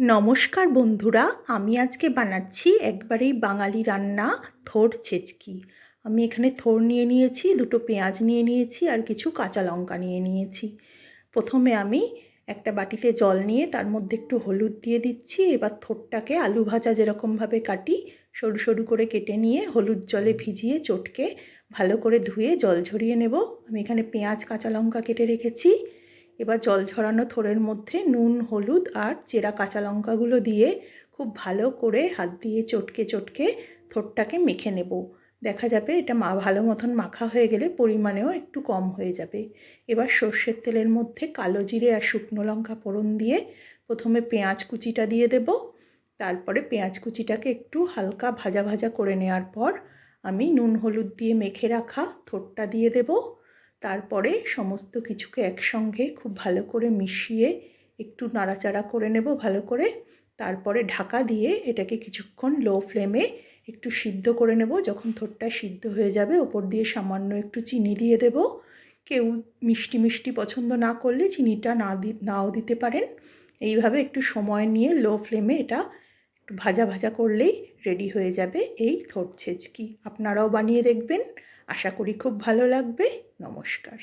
নমস্কার বন্ধুরা, আমি আজকে বানাচ্ছি একবারেই বাঙালি রান্না থোর ছেচকি। আমি এখানে থোর নিয়ে নিয়েছি, দুটো পেঁয়াজ নিয়ে নিয়েছি আর কিছু কাঁচা লঙ্কা নিয়ে নিয়েছি। প্রথমে আমি একটা বাটিতে জল নিয়ে তার মধ্যে একটু হলুদ দিয়ে দিচ্ছি, এবার থোরটাকে আলু ভাজা যেরকমভাবে কাটি, সরু সরু করে কেটে নিয়ে হলুদ জলে ভিজিয়ে চটকে ভালো করে ধুয়ে জল ঝরিয়ে নেব। আমি এখানে পেঁয়াজ, কাঁচা লঙ্কা কেটে রেখেছি। এবার জল ঝরানো থোড়ের মধ্যে নুন, হলুদ আর চেরা কাঁচা লঙ্কাগুলো দিয়ে খুব ভালো করে হাত দিয়ে চটকে চটকে থোরটাকে মেখে নেব। দেখা যাবে এটা মা ভালো মতন মাখা হয়ে গেলে পরিমাণেও একটু কম হয়ে যাবে। এবার সর্ষের তেলের মধ্যে কালো জিরে আর শুকনো লঙ্কা ফোড়ন দিয়ে প্রথমে পেঁয়াজ কুচিটা দিয়ে দেব। তারপরে পেঁয়াজ কুচিটাকে একটু হালকা ভাজা ভাজা করে নেওয়ার পর আমি নুন, হলুদ দিয়ে মেখে রাখা থোরটা দিয়ে দেবো। তারপরে সমস্ত কিছুকে একসঙ্গে খুব ভালো করে মিশিয়ে একটু নাড়াচাড়া করে নেব ভালো করে। তারপরে ঢাকা দিয়ে এটাকে কিছুক্ষণ লো ফ্লেমে একটু সিদ্ধ করে নেব। যখন থোরটা সিদ্ধ হয়ে যাবে, ওপর দিয়ে সামান্য একটু চিনি দিয়ে দেব। কেউ মিষ্টি মিষ্টি পছন্দ না করলে চিনিটা না দি, নাও দিতে পারেন। এইভাবে একটু সময় নিয়ে লো ফ্লেমে এটা একটু ভাজা ভাজা করলেই রেডি হয়ে যাবে এই থোর ছেচকি। আপনারাও বানিয়ে দেখবেন। আশা করি খুব ভালো লাগবে। নমস্কার।